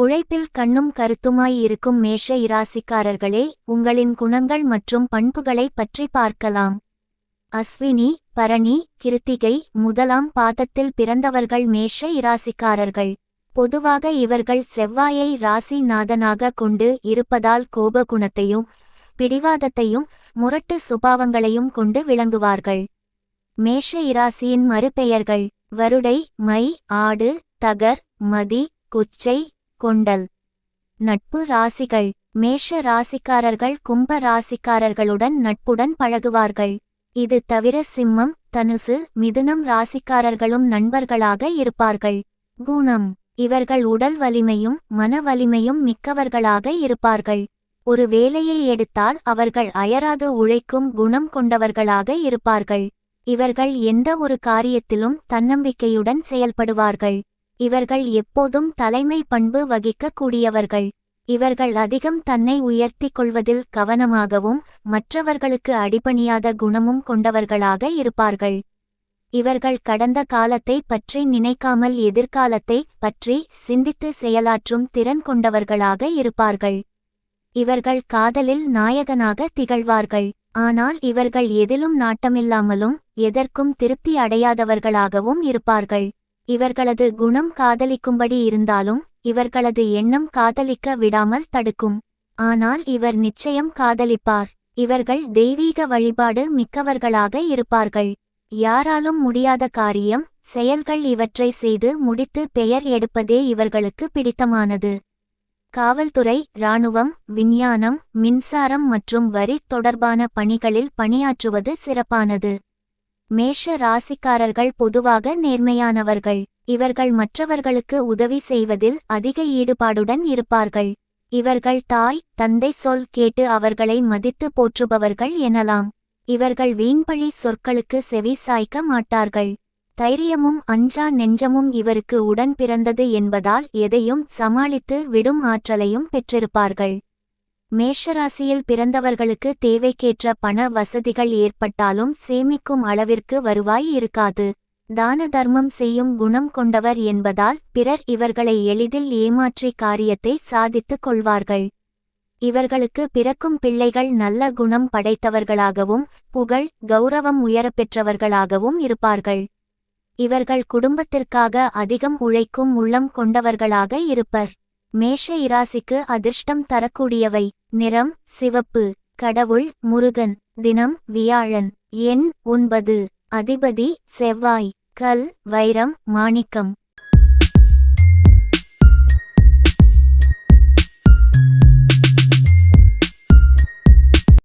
உழைப்பில் கண்ணும் கருத்துமாய் இருக்கும் மேஷ இராசிக்காரர்களே உங்களின் குணங்கள் மற்றும் பண்புகளை பற்றி பார்க்கலாம். அஸ்வினி பரணி கிருத்திகை முதலாம் பாதத்தில் பிறந்தவர்கள் மேஷ இராசிக்காரர்கள். பொதுவாக இவர்கள் செவ்வாயை ராசி நாதனாக கொண்டு இருப்பதால் கோபகுணத்தையும் பிடிவாதத்தையும் முரட்டு சுபாவங்களையும் கொண்டு விளங்குவார்கள். மேஷ இராசியின் மறுபெயர்கள் வருடை மை ஆடு தகர் மதி குச்சை கொண்டல். நட்பு ராசிகள். மேஷ ராசிக்காரர்கள் கும்ப ராசிக்காரர்களுடன் நட்புடன் பழகுவார்கள். இது தவிர சிம்மம் தனுசு மிதுனம் ராசிக்காரர்களும் நண்பர்களாக இருப்பார்கள். குணம் இவர்கள் உடல் வலிமையும் மன வலிமையும் மிக்கவர்களாக இருப்பார்கள். ஒரு வேலையை எடுத்தால் அவர்கள் அயராது உழைக்கும் குணம் கொண்டவர்களாக இருப்பார்கள். இவர்கள் எந்த ஒரு காரியத்திலும் தன்னம்பிக்கையுடன் செயல்படுவார்கள். இவர்கள் எப்போதும் தலைமை பண்பு வகிக்கக்கூடியவர்கள். இவர்கள் அதிகம் தன்னை உயர்த்திக் கொள்வதில் கவனமாகவும் மற்றவர்களுக்கு அடிபணியாத குணமும் கொண்டவர்களாக இருப்பார்கள். இவர்கள் கடந்த காலத்தை பற்றி நினைக்காமல் எதிர்காலத்தை பற்றி சிந்தித்து செயலாற்றும் திறன் கொண்டவர்களாக இருப்பார்கள். இவர்கள் காதலில் நாயகனாக திகழ்வார்கள். ஆனால் இவர்கள் எதிலும் நாட்டமில்லாமலும் எதற்கும் திருப்தி அடையாதவர்களாகவும் இருப்பார்கள். இவர்களது குணம் காதலிக்கும்படி இருந்தாலும் இவர்களது எண்ணம் காதலிக்க விடாமல் தடுக்கும். ஆனால் இவர் நிச்சயம் காதலிப்பார். இவர்கள் தெய்வீக வழிபாடு மிக்கவர்களாக இருப்பார்கள். யாராலும் முடியாத காரியம் செயல்கள் இவற்றை செய்து முடித்து பெயர் எடுப்பதே இவர்களுக்கு பிடித்தமானது. காவல்துறை இராணுவம் விஞ்ஞானம் மின்சாரம் மற்றும் வரி தொடர்பான பணிகளில் பணியாற்றுவது சிறப்பானது. மேஷ ராசிக்காரர்கள் பொதுவாக நேர்மையானவர்கள். இவர்கள் மற்றவர்களுக்கு உதவி செய்வதில் அதிக ஈடுபாடுடன் இருப்பார்கள். இவர்கள் தாய் தந்தை சொல் கேட்டு அவர்களை மதித்து போற்றுபவர்கள் எனலாம். இவர்கள் வீண்பழி சொற்களுக்கு செவி சாய்க்க மாட்டார்கள். தைரியமும் அஞ்சா நெஞ்சமும் இவருக்கு உடன் பிறந்தது என்பதால் எதையும் சமாளித்து விடும் ஆற்றலையும் பெற்றிருப்பார்கள். மேஷராசியில் பிறந்தவர்களுக்கு தேவைக்கேற்ற பண வசதிகள் ஏற்பட்டாலும் சேமிக்கும் அளவிற்கு வருவாய் இருக்காது. தான தர்மம் செய்யும் குணம் கொண்டவர் என்பதால் பிறர் இவர்களை எளிதில் ஏமாற்றி காரியத்தை சாதித்துக் கொள்வார்கள். இவர்களுக்கு பிறக்கும் பிள்ளைகள் நல்ல குணம் படைத்தவர்களாகவும் புகழ் கௌரவம் உயரப்பெற்றவர்களாகவும் இருப்பார்கள். இவர்கள் குடும்பத்திற்காக அதிகம் உழைக்கும் உள்ளம் கொண்டவர்களாக இருப்பர். மேஷ இராசிக்கு அதிர்ஷ்டம் தரக்கூடியவை. நிறம் சிவப்பு. கடவுள் முருகன். தினம் வியாழன். எண் ஒன்பது. அதிபதி செவ்வாய். கல் வைரம் மாணிக்கம்.